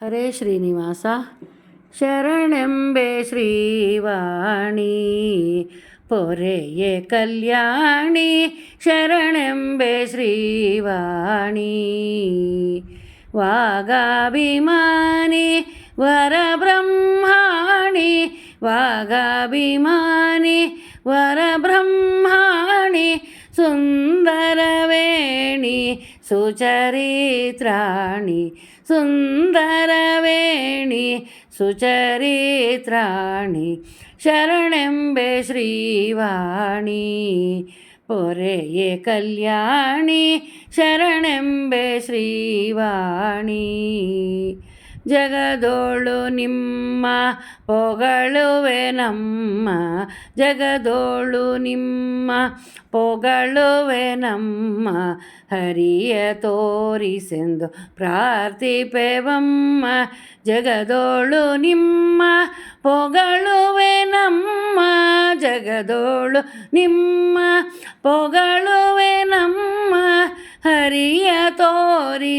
ಹರೇ ಶ್ರೀನಿವಾಸ ಶರಣೆಂಬೆ ಶ್ರೀವಾಣಿ ಪೊರೆಯೇ ಕಲ್ಯಾಣಿ ಶರಣೆಂಬೆ ಶ್ರೀವಾಣಿ ವಾಗಾಭಿಮಾನಿ ವರಬ್ರಹ್ಮಾಣಿ ವಾಗಾಭಿಮಾನಿ ವರಬ್ರಹ್ಮಾಣಿ സുന്ദരവേണി സുചരിത്രാണി. സുന്ദരവേണി സുചരിത്രാണി. ശരണെമ്പെ ശ്രീവാണി. പൊരയെ കല്യാണി. ശരണെമ്പെ ശ്രീവാണി. ಜಗದೋಳು ನಿಮ್ಮ ಪೊಗಳುವೆ ನಮ್ಮ ಜಗದೋಳು ನಿಮ್ಮ ಪೊಗಳುವೆ ನಮ್ಮ ಹರಿಯ ತೋರಿಸೆಂದು ಪ್ರಾರ್ಥಿಪೆವಮ್ಮ. ಜಗದೋಳು ನಿಮ್ಮ ಪೊಗಳುವೆ ನಮ್ಮ ಜಗದೋಳು ನಿಮ್ಮ ಪೊಗಳುವೆ ನಮ್ಮ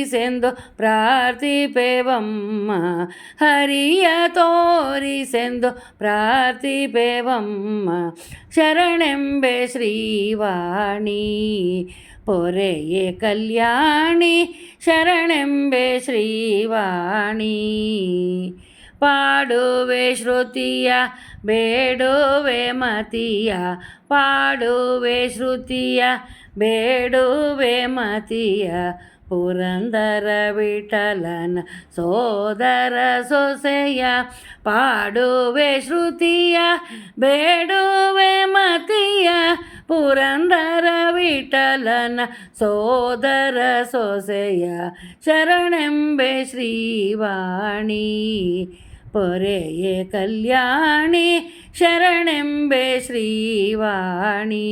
ತೋರಿಸೆಂದು ಪ್ರಾರ್ಥಿಪೆವಮ್ಮ ಹರಿಯ ತೋರಿಸೆಂದು ಪ್ರಾರ್ಥಿಪೆವಮ್ಮ ಶರಣೆಂಬೆ ಶ್ರೀವಾಣಿ ಪೊರೆಯೇ ಕಲ್ಯಾಣಿ ಶರಣೆಂಬೆ ಶ್ರೀವಾಣಿ ಪಾಡುವೆ ಶ್ರುತಿಯ, ಬೇಡುವೆ ಮತಿಯ. ಪಾಡುವೆ ಶ್ರುತಿಯ, ಬೇಡುವೆ ಮತಿಯ. ಪುರಂದರ ವಿಠಲನ ಸೋದರ ಸೊಸೆಯ. ಪಾಡುವೆ ಶ್ರುತಿಯ, ಬೇಡುವೆ ಮತಿಯ. ಪುರಂದರ ವಿಠಲನ ಸೋದರ ಸೊಸೆಯ. ಶರಣೆಂಬೆ ಶ್ರೀವಾಣಿ. ಪೊರೆಯೇ ಕಲ್ಯಾಣಿ ಶರಣೆಂಬೆ ಶ್ರೀವಾಣಿ